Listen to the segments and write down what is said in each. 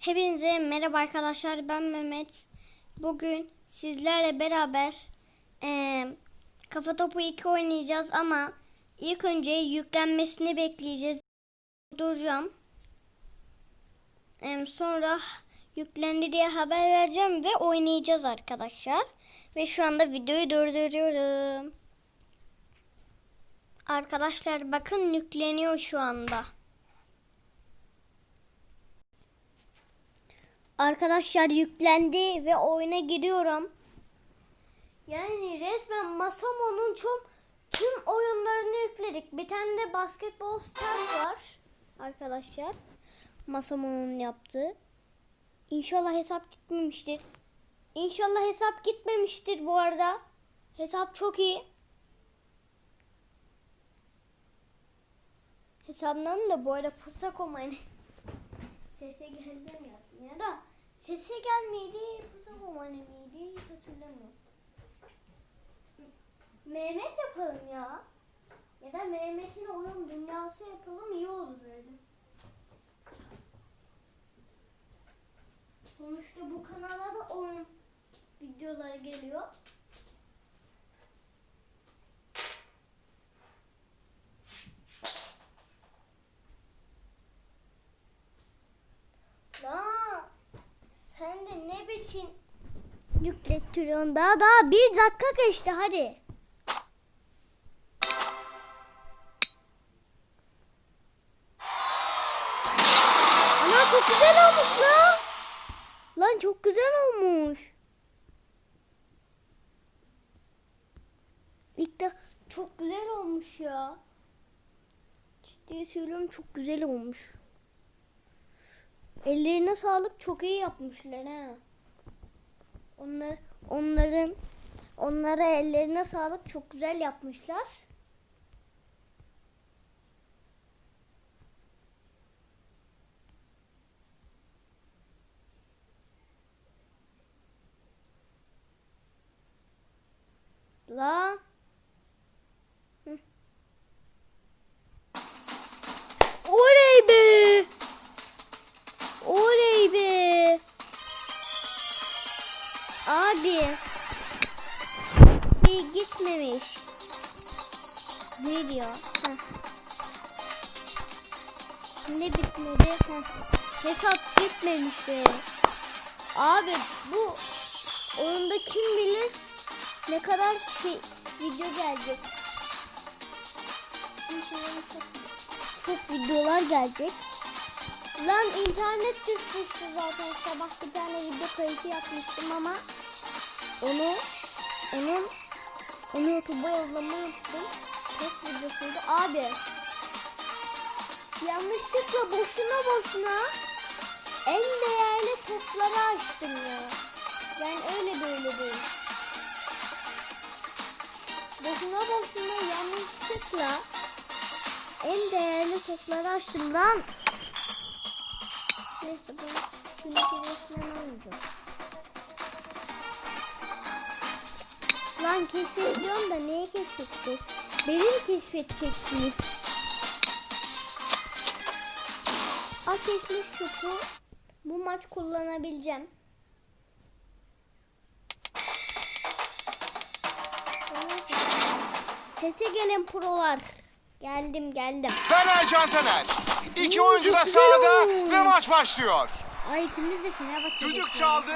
Hepinize merhaba arkadaşlar ben Mehmet. Bugün sizlerle beraber eee kafa topu 2 oynayacağız ama ilk önce yüklenmesini bekleyeceğiz. Duracağım. Eee, sonra yüklendi diye haber vereceğim ve oynayacağız arkadaşlar. Ve şu anda videoyu durduruyorum. Arkadaşlar bakın yükleniyor şu anda. Arkadaşlar yüklendi ve oyuna giriyorum. Yani resmen Masamo'nun tüm tüm oyunlarını yükledik. Bir tane de Basketball Stars var arkadaşlar. Masamo'nun yaptığı. İnşallah hesap gitmemiştir. İnşallah hesap gitmemiştir bu arada. Hesap çok iyi. Hesabından da bu arada Pusako hani sese geldi mi yazdım ya da sese gelmeydi mani miydi hiç hatırlamıyorum. Mehmet yapalım ya. Ya da Mehmet'in oyun dünyası yapalım iyi olur böyle. Sonuçta bu kanala da oyun videoları geliyor. La sen de ne biçim yüklettiriyorsun daha daha bir dakika geçti hadi. Ana çok güzel olmuş lan. Lan çok güzel olmuş. İlk de çok güzel olmuş ya. Ciddi söylüyorum çok güzel olmuş. Ellerine sağlık çok iyi yapmışlar ha. Onlar onların onlara ellerine sağlık çok güzel yapmışlar. Heh. Ne bitmedi? Heh. Hesap gitmemiş be. Abi bu oyunda kim bilir ne kadar şey, video gelecek. Çok, çok videolar gelecek. Lan internet düşmüştü zaten sabah bir tane video kayıtı yapmıştım ama onu onun onu YouTube'a yollamayı unuttum. Test videosuydu. Abi yanlışlıkla boşuna boşuna en değerli topları açtım ya. Yani öyle böyle değil. Boşuna boşuna yanlışlıkla en değerli topları açtım lan. Neyse bu reklam olmayacak. Lan keşfediyorum da neye keşfedeceğiz? Beni mi keşfedeceksiniz? Ateşli şutu bu maç kullanabileceğim. Sese gelin prolar. Geldim geldim. Taner Cantaner. İki Oo, oyuncu da sahada ve maç başlıyor. Ay ikimiz de Fenerbahçe. Düdük çaldı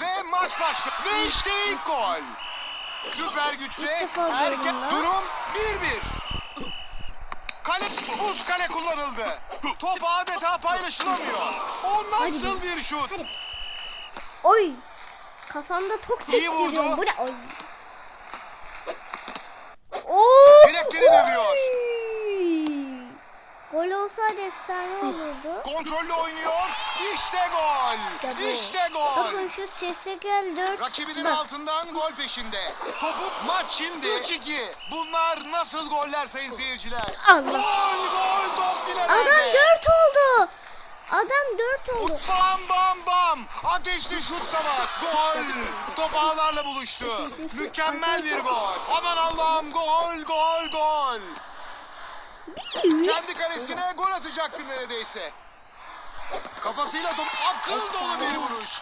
ve maç başladı. Ve işte ilk gol. Süper güçte erken gördüm durum 1-1. Kale, buz kale kullanıldı. Top adeta paylaşılamıyor. O nasıl bir şut? Oy. Kafamda tok İyi vurdu. sektiriyor. Bu ne? Oy. Oo. Bilekleri dövüyor. Gol olsaydı efsane olurdu. Kontrollü oynuyor. İşte gol. İşte. İşte gol. Bakın şu sese gel dört. Rakibinin Bak. altından gol peşinde. Topu maç şimdi. 3-2. Bunlar nasıl goller sayın seyirciler? Allah. Gol gol top bile Adam dört oldu. Adam dört oldu. Bam bam bam. Ateşli şut savat. Gol. Top ağlarla buluştu. Mükemmel bir gol. Aman Allah'ım gol gol gol. Kendi kalesine gol atacaktı neredeyse. Kafasıyla top akıl dolu bir vuruş.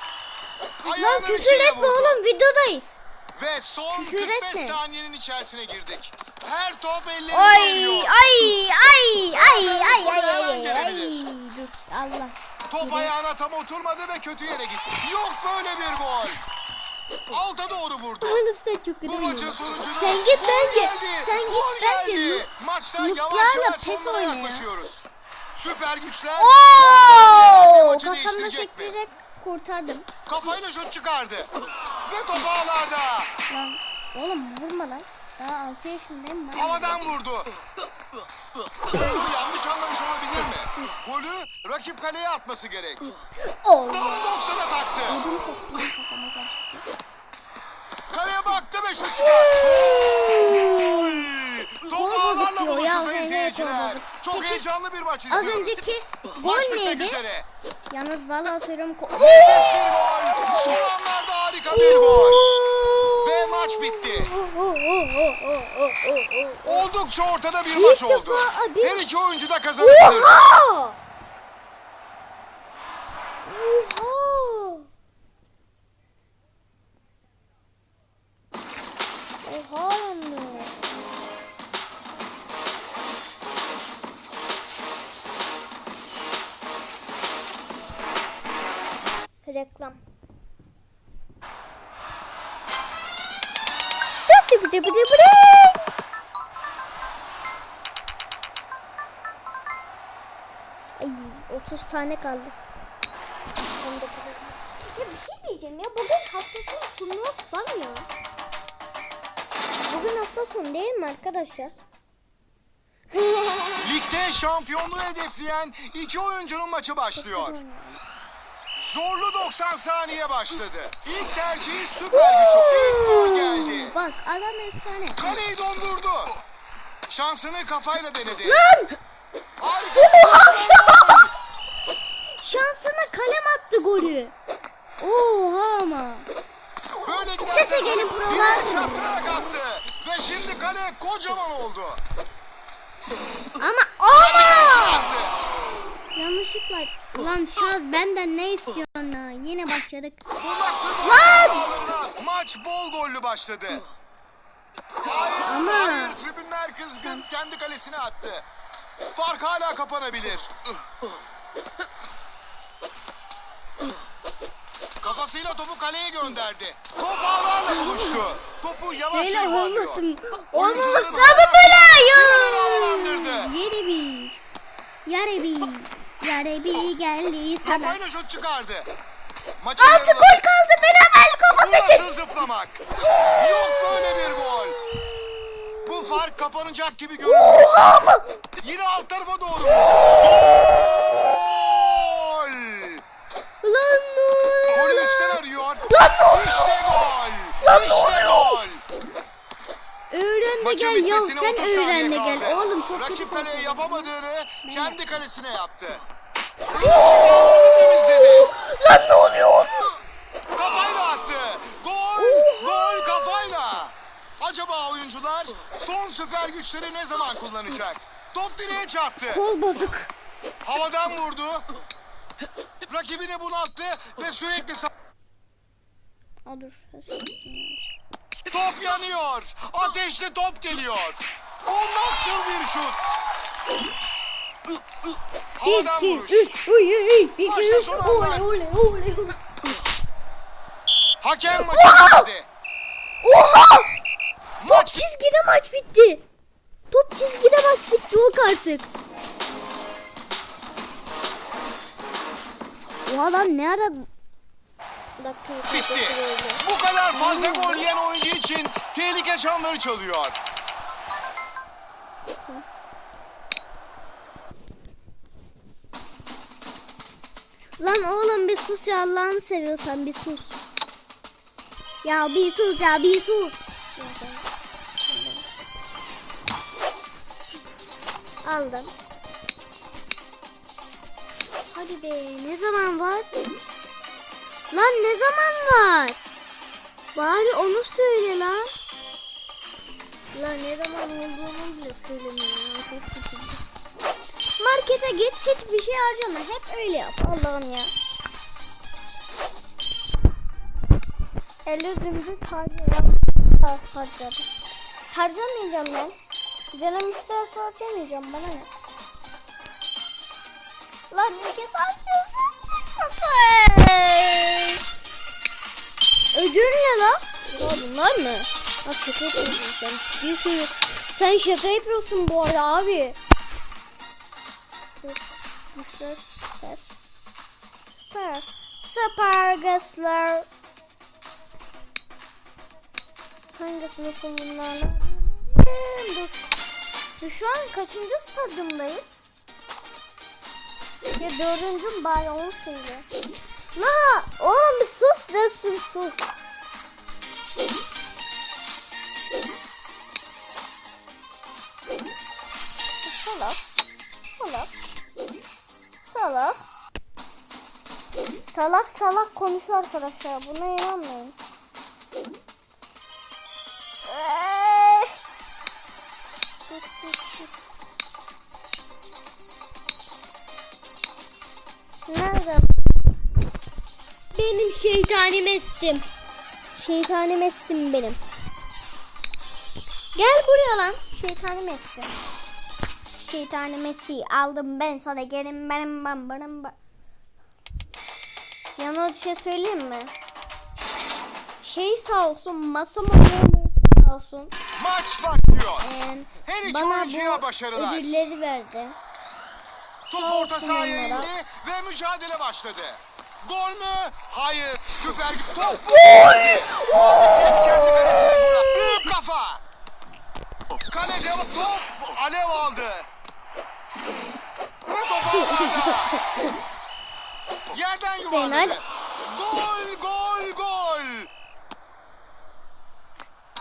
Lan Ayağının küfür içine etme vurdu. oğlum videodayız. Ve son Küfür 45 etme. saniyenin içerisine girdik. Her top ellerinde Ay oynuyor. ay ay ay ay ay ay ay. Dur Allah. Top ayağına tam oturmadı ve kötü yere gitti. Yok böyle bir gol. Alta doğru vurdu. Oğlum sen çok Bu kötü maçın oynuyorsun. sonucunu Sen git gol bence. geldi. Sen git Gol bence. geldi. Maçta yavaş yavaş pes sonlara oyna ya. yaklaşıyoruz. Süper güçler Oo! maçı Kafamda değiştirecek mi? sektirerek kurtardım. Kafayla şut çıkardı. Ve top ağlarda. Lan oğlum vurma lan. Daha 6 yaşındayım ben. Havadan vurdu. Golü yanlış anlamış olabilir mi? Golü rakip kaleye atması gerek. Allah. Tam 90'a taktı. Ödüm koptu lan kafama. Kaleye baktı ve şut. Gol! Top ağlarla buluştu sayın seyirciler. Çok heyecanlı bir maç Az izliyoruz. önceki Maç gol bitmek neydi? üzere. Yalnız vallahi söylüyorum. ko- Nefis bir gol. Son anlarda harika bir gol. Ve maç bitti. Oldukça ortada bir maç oldu. defa Her iki oyuncu da kazanabilir. Oha tane kaldı. 19 Ya bir şey diyeceğim ya bugün hafta sonu turnuvası var mı ya? Bugün hafta sonu değil mi arkadaşlar? Ligde şampiyonluğu hedefleyen iki oyuncunun maçı başlıyor. Zorlu 90 saniye başladı. İlk tercihi süper güç. İlk gol geldi. Bak adam efsane. Kaleyi dondurdu. Şansını kafayla denedi. Lan! Harika. Şansına kalem attı golü. Oha ama. Böyle Sese gelin direğe çarptırarak attı. Ve şimdi kale kocaman oldu. Ama ama. Yanlışlıkla. Lan Şaz benden ne istiyorsun ya? Yine başladık. Lan! Maç bol gollü başladı. Hayır, Ama- hayır. Tribünler kızgın. Kendi kalesine attı. Fark hala kapanabilir. Kafasıyla topu kaleye gönderdi. Top ağlarla buluştu. Topu yavaşça Böyle yuvarlıyor. olmasın. Olmaması lazım böyle. Kenara havalandırdı. Yere bir. Yere bir. Yere bir geldi sana. Kafayla şut çıkardı. Maçı Altı gol kaldı beraberlik olması için. nasıl zıplamak? Yok böyle bir gol. Bu fark kapanacak gibi görünüyor. Yine alt tarafa doğru. Gol! Lan ne Golü üstten arıyor. Lan ne oluyor? İşte gol. Lan İşte gol. Öğren de gel ya sen 30 saniye öğren de gel. kaldı. Oğlum çok kötü Rakip kaleye konuşuyorsun. yapamadığını kendi kalesine yaptı. Lan ne oluyor? Kafayla attı. Gol. Gol kafayla. Acaba oyuncular son süper güçleri ne zaman kullanacak? Top direğe çarptı. Kol bozuk. Havadan vurdu. Rakibini bunalttı ve sürekli sa- top yanıyor. Ateşli top geliyor. O nasıl bir şut? Havadan 2 vuruş. 3 Uy uy uy. 1 Maçta 2 3 son Oley anlar. oley oley. oley. Hakem maçı bitirdi. Oha! Top Maç çizgide maç bitti. Top çizgide maç bitti yok artık. Oha lan ne ara dakika bitti. Bu kadar fazla gol yiyen oyuncu için tehlike çanları çalıyor. Lan oğlum bir sus ya Allah'ını seviyorsan bir sus. Ya bir sus ya bir sus. Aldım. Hadi be ne zaman var? Lan ne zaman var? Bari onu söyle lan. Lan ne zaman olduğunu bile söylemiyor. Çok kötü. markete git hiçbir şey harcama. Hep öyle yap. Allah'ım ya. 50 zümrüt harcayacağım. Ha, harcadım. Harcamayacağım ben. Canım isterse harcamayacağım. Bana ne? Lan iki harcıyorsun. Ödül ne lan? Ya bunlar mı? Bak şaka yapıyorsun sen. Diyorsun sen şaka yapıyorsun bu arada abi. Güçler süper. Süper. Süper gaslar. Hangisini. Dur, Şu an kaçıncı stadyumdayız? Ya dördüncü bari onu söyle. La oğlum bir sus da sus sus. Salak. Salak. Salak. Salak salak konuşuyor arkadaşlar. Buna inanmayın. Sus, sus, sus. Nerede? Benim şeytani mestim. Şeytani messim benim. Gel buraya lan. Şeytani messi. Şeytani messi aldım ben sana gelin benim ben benim ben. Yanına bir şey söyleyeyim mi? Şey sağ olsun masam sağ olsun. Maç başlıyor. Ee, Her iki bana oyuncuya bu başarılar. ödülleri verdi. Top orta sahaya indi ve mücadele başladı. Gol mü? Hayır. Süper top. Kendi kalesine gol attı. Büyük kafa. Kalede top alev aldı. Top ağlarda. Yerden yuvarladı. Gol, gol, gol.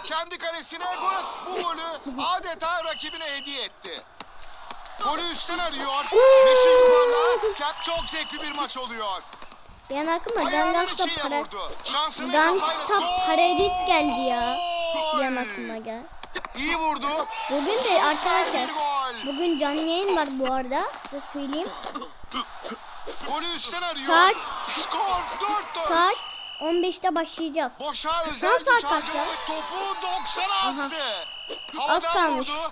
Kendi kalesine gol. Bu golü adeta rakibine hediye etti. Golü üstten arıyor. Beşi yuvarla. Çok zevkli bir maç oluyor. Ben aklıma içiye para Gol! Paradis geldi ya. Ben aklıma gel. İyi vurdu. Bugün de arkadaşlar bugün canlı yayın var bu arada size söyleyeyim. Golü üstten arıyor. Saat- Skor 4-4. Saat 15'te başlayacağız. Boşa özel an saat kaç ya? Topu 90'a astı. Az kalmış. vurdu.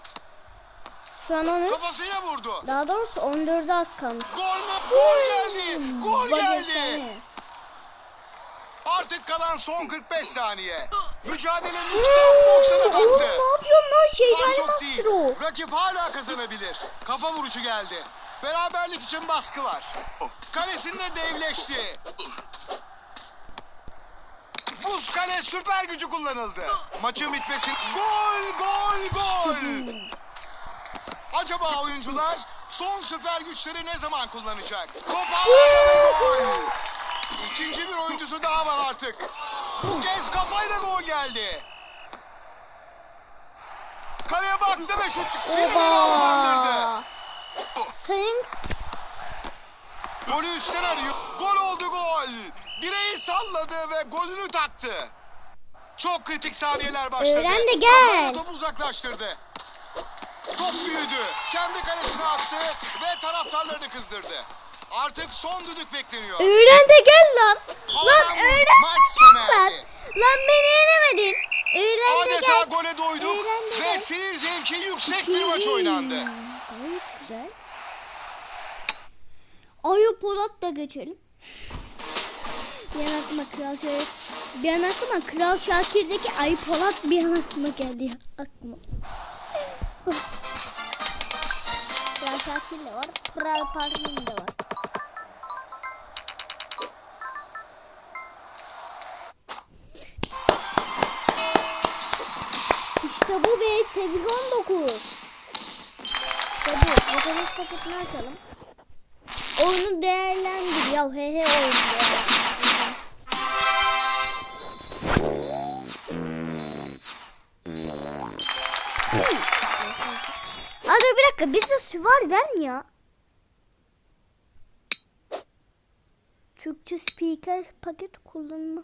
Şu an 13. Kafasıyla vurdu. Daha doğrusu 14'e az kalmış. Gol mü? Gol geldi. Gol geldi. Artık kalan son 45 saniye. Mücadelenin tam 90'a Oğlum taktı. ne yapıyorsun lan şeytani master o. Rakip hala kazanabilir. Kafa vuruşu geldi. Beraberlik için baskı var. Kalesinde devleşti. Buz kale süper gücü kullanıldı. Maçın bitmesi. Gol, gol, gol. Acaba oyuncular son süper güçleri ne zaman kullanacak? Top ağlarda ve gol. İkinci bir oyuncusu daha var artık. Bu kez kafayla gol geldi. Kaleye baktı ve şut çıktı. Oba. Sayın Golü üstten arıyor. Gol oldu gol. Direği salladı ve golünü taktı. Çok kritik saniyeler başladı. Öğren de gel. Topu uzaklaştırdı. Top büyüdü. Kendi kalesine attı ve taraftarlarını kızdırdı. Artık son düdük bekleniyor. öğren de gel lan. Havadan Lan öğren Maç de sona gel lan. Lan beni yenemedin. Öğren de Adeta gel. gole doyduk ve seyir zevki yüksek bir maç oynandı. Gayet güzel. Ayo Polat da geçelim. Bir an aklıma Kral Şakir, bir an aklıma Kral Şakir'deki Ay Polat bir an aklıma geldi. Aklıma. Kral Şakir de var. Kral Parfüm de var. İşte bu be seviye 19. Tabii bakalım paketini açalım. Oyunu değerlendir ya he he oyunu değerlendir. Abi bir dakika bize süvar vermiyor. Türkçe speaker paket kullanma.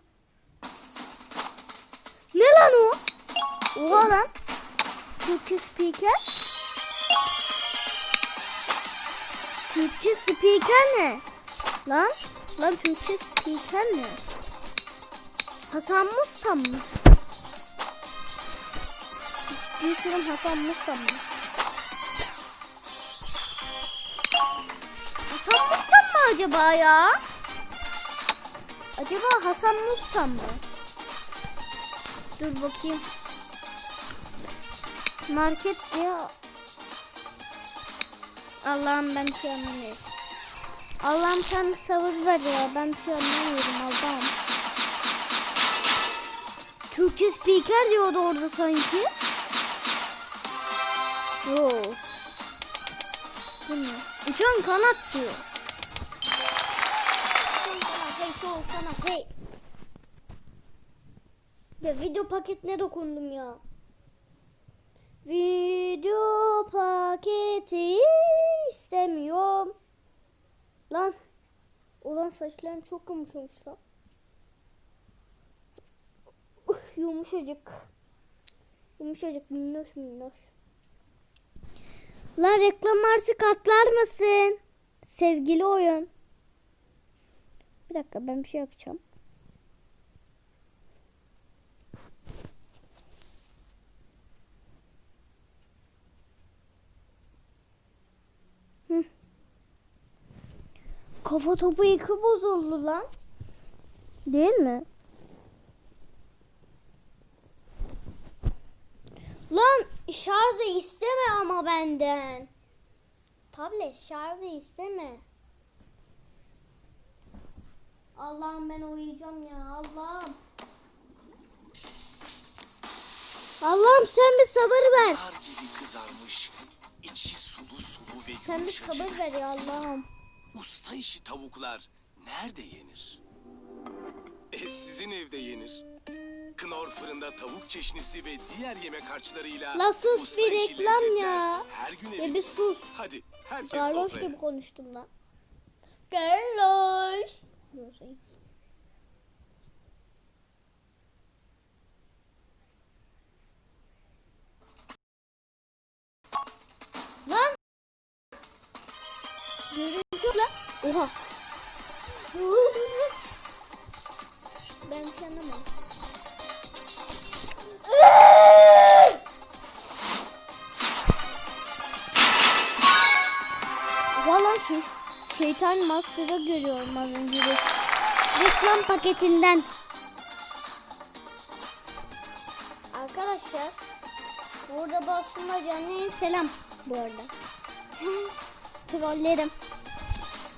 Ne lan o? Oha lan. Türkçe speaker. Türkçe speaker ne? Lan? Lan Türkçe speaker ne? Hasan Mustam mı? Ciddi Hasan Mustam mı? Acaba ya? Acaba Hasan Mustam mı? Dur bakayım. Market diye Allah'ım ben bir şey anlamıyorum. Allah'ım sen bir sabır ver ya. Ben bir şey anlamıyorum Allah'ım. Türkçe speaker diyordu orada sanki. Yo. Bu ne? Uçan kanat diyor. Hey. Ya video paketine dokundum ya. Video paketi istemiyorum. Lan. Ulan saçlarım çok yumuşamış lan. Yumuşacık. Yumuşacık minnoş minnoş. Lan reklam artık atlar mısın? Sevgili oyun. Bir dakika ben bir şey yapacağım. Kafa topu iki bozuldu lan. Değil mi? Lan şarjı isteme ama benden. Tablet şarjı isteme. Allah'ım ben uyuyacağım ya Allah'ım. Allah'ım sen bir sabır ver. Nar gibi kızarmış, içi sulu sulu ve Sen bir yumuşacık. sabır ver ya Allah'ım. Usta işi tavuklar nerede yenir? E sizin evde yenir. Knorr fırında tavuk çeşnisi ve diğer yemek harçlarıyla La sus usta bir işi reklam lezzetler ya. Her gün Ya bir sus. Hadi herkes Carlos sofraya. gibi konuştum lan. Carlos. Lan. Görüntü lan. Oha. Ben tanımam. Valla şey, şeytan maskara görüyorum az önce. Reklam paketinden. Arkadaşlar burada basınla canlı selam bu arada. Trollerim.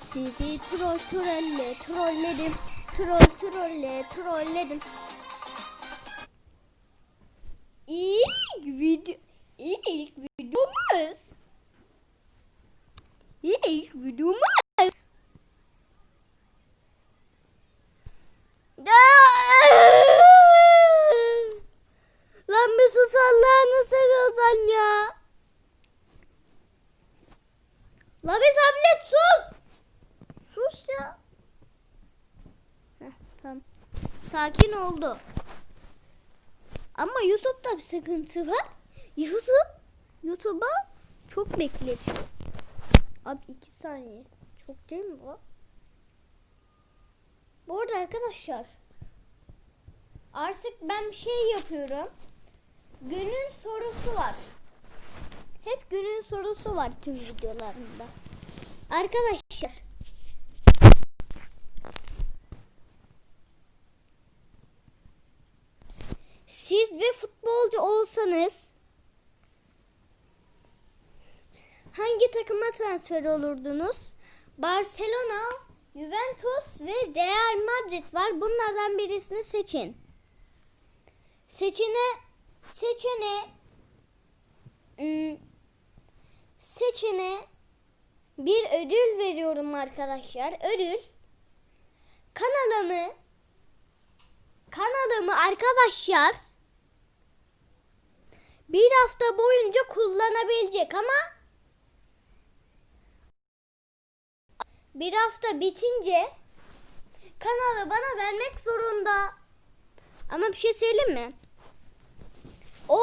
Sizi troll trolle trollerim. Troll trolle trollerim. İlk video ilk videomuz. İlk videomuz. Lan bir sus Allah'ını seviyorsan ya. La bir tablet sus. Sus ya. Heh, tamam. Sakin oldu. Ama YouTube'da bir sıkıntı var. YouTube YouTube'a çok bekletiyor. Abi iki saniye. Çok değil mi o? Bu arada arkadaşlar. Artık ben bir şey yapıyorum. Günün sorusu var. Hep günün sorusu var tüm videolarımda. Arkadaşlar. Siz bir futbolcu olsanız hangi takıma transfer olurdunuz? Barcelona, Juventus ve Real Madrid var. Bunlardan birisini seçin. Seçene seçene ım, seçene bir ödül veriyorum arkadaşlar. Ödül kanalımı kanalımı arkadaşlar bir hafta boyunca kullanabilecek ama bir hafta bitince kanalı bana vermek zorunda. Ama bir şey söyleyeyim mi? O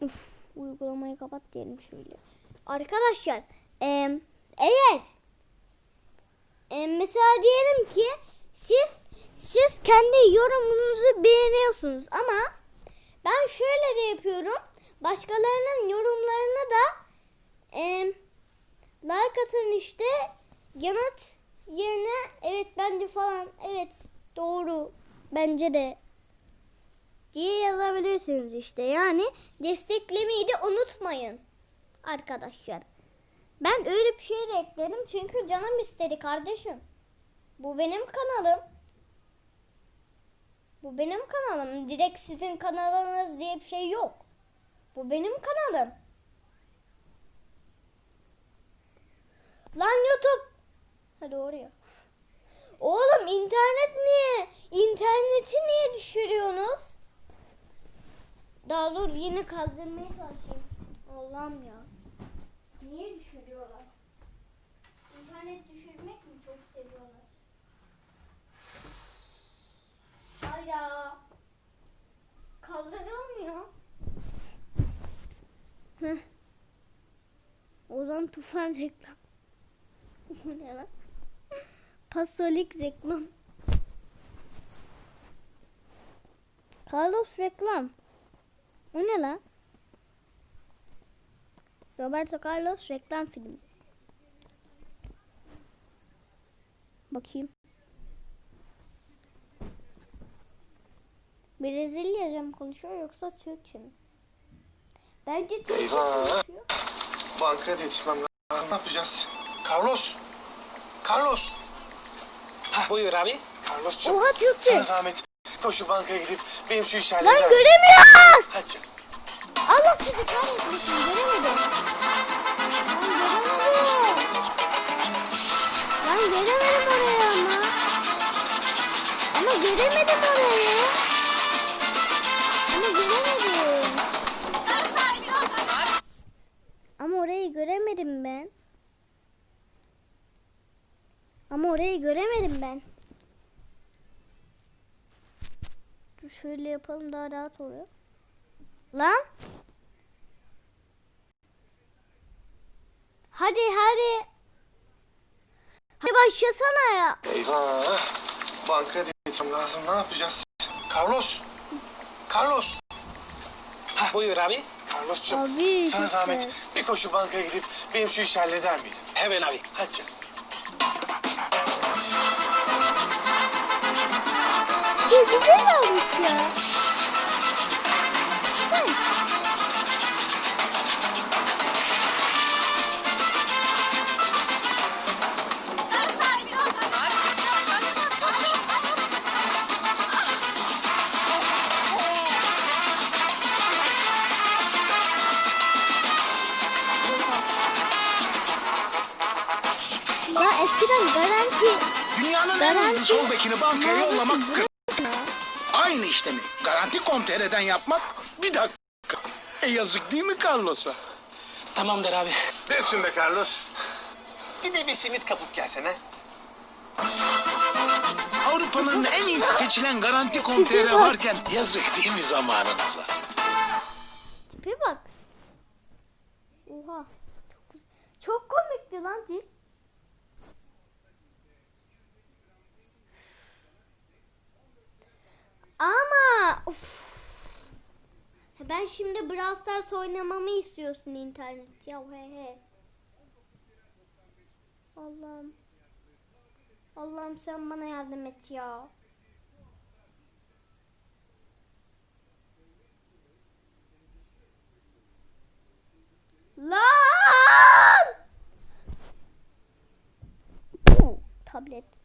Uf, uygulamayı kapat diyelim şöyle. Arkadaşlar em, eğer em, mesela diyelim ki siz siz kendi yorumunuzu beğeniyorsunuz ama ben şöyle de yapıyorum. Başkalarının yorumlarına da em, like atın işte yanıt yerine evet bence falan evet doğru bence de diye yazabilirsiniz işte. Yani desteklemeyi de unutmayın arkadaşlar. Ben öyle bir şey de ekledim çünkü canım istedi kardeşim. Bu benim kanalım. Bu benim kanalım. Direkt sizin kanalınız diye bir şey yok. Bu benim kanalım. Lan YouTube. Hadi oraya. Oğlum internet niye? İnterneti niye düşürüyorsunuz? Daha dur yine kaldırmaya çalışayım. Allah'ım ya. Niye düşürüyorlar? İnternet düşürmek mi çok seviyorlar? Hayda. Kaldırılmıyor. Heh. Ozan Tufan reklam. Bu ne lan? Pasolik reklam. Carlos reklam. O ne lan? Roberto Carlos reklam filmi. Bakayım. Brezilyaca mı konuşuyor yoksa Türkçe mi? Bence Türkçe Eyvah. konuşuyor. Bankaya da yetişmem lazım. Ne yapacağız? Carlos. Carlos. Buyur abi. Carlos'cum. Oha, Türkçe. Sana zahmet. Koşu bankaya gidip benim şu halleder Lan göremiyoruz. Hadi canım. Allah sizi kahretmesin göremedim. Lan göremedim. Lan göremedim orayı ama. Ama göremedim orayı. Orayı göremedim ben. Ama orayı göremedim ben. Dur şöyle yapalım daha rahat oluyor. Lan. Hadi hadi. Hadi başlasana ya. Eyvah. Bankaya da yetişmem lazım. Ne yapacağız? Carlos. Carlos. Buyur abi. Carlos'cum. Abi, Sana çok zahmet. güzel. Bir koşu bankaya gidip benim şu işi halleder miydin? Hemen abi. Hadi canım. Bu güzel olmuş ya. Ya Garanti- sol bekini bankaya yollamak aynı işlemi Garanti Komtere'den yapmak bir dakika. E yazık değil mi Carlos'a? Tamamdır abi. Büyüksün be Carlos. Bir de bir simit kapıp gelsene. Avrupa'nın en iyi seçilen Garanti Komtere varken yazık değil mi zamanınıza? Tipe bak. Oha. Çok, güzel. çok komikti lan tip. Ama uf. Ben şimdi Brawl Stars oynamamı istiyorsun internet ya he he. Allah'ım. Allah'ım sen bana yardım et ya. Lan! Tablet.